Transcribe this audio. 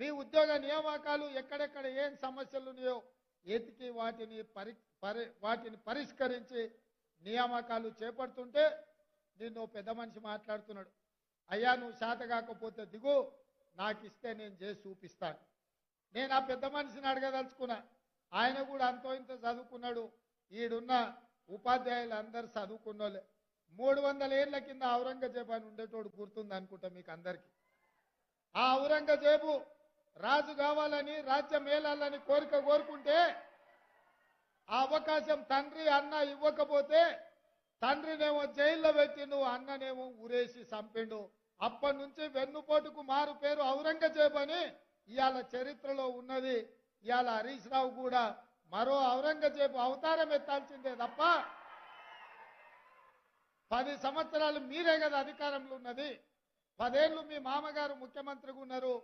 మీ ఉద్యోగ నియామకాలు ఎక్కడెక్కడ ఏం సమస్యలు ఉన్నాయో ఎతికి వాటిని పరి పరి వాటిని పరిష్కరించి నియామకాలు చేపడుతుంటే నిన్ను పెద్ద మనిషి మాట్లాడుతున్నాడు. అయ్యా నువ్వు శాత కాకపోతే దిగు నాకు ఇస్తే నేను చేసి చూపిస్తాను. నేను ఆ పెద్ద మనిషిని అడగదలుచుకున్నా. ఆయన కూడా అంతో ఇంత చదువుకున్నాడు. ఈడున్న ఉపాధ్యాయులు అందరు చదువుకున్నోళ్ళే. మూడు వందల ఏళ్ళ కింద ఔరంగజేబు అని ఉండేటోడు గుర్తుంది అనుకుంటా మీకు అందరికీ ఆ ఔరంగజేబు రాజు కావాలని రాజ్యం మేలాలని కోరిక కోరుకుంటే ఆ అవకాశం తండ్రి అన్న ఇవ్వకపోతే తండ్రినేమో జైల్లో పెట్టిండు అన్ననేమో ఊరేసి చంపిండు. అప్పటి నుంచి వెన్నుపోటుకు మారు పేరు ఔరంగజేబు అని ఇవాళ చరిత్రలో ఉన్నది. ఇవాళ హరీష్ రావు కూడా మరో ఔరంగజేబు అవతారం ఎత్తాల్సిందే తప్ప పది సంవత్సరాలు మీరే కదా అధికారంలో ఉన్నది. పదేళ్ళు మీ మామగారు ముఖ్యమంత్రిగా ఉన్నారు.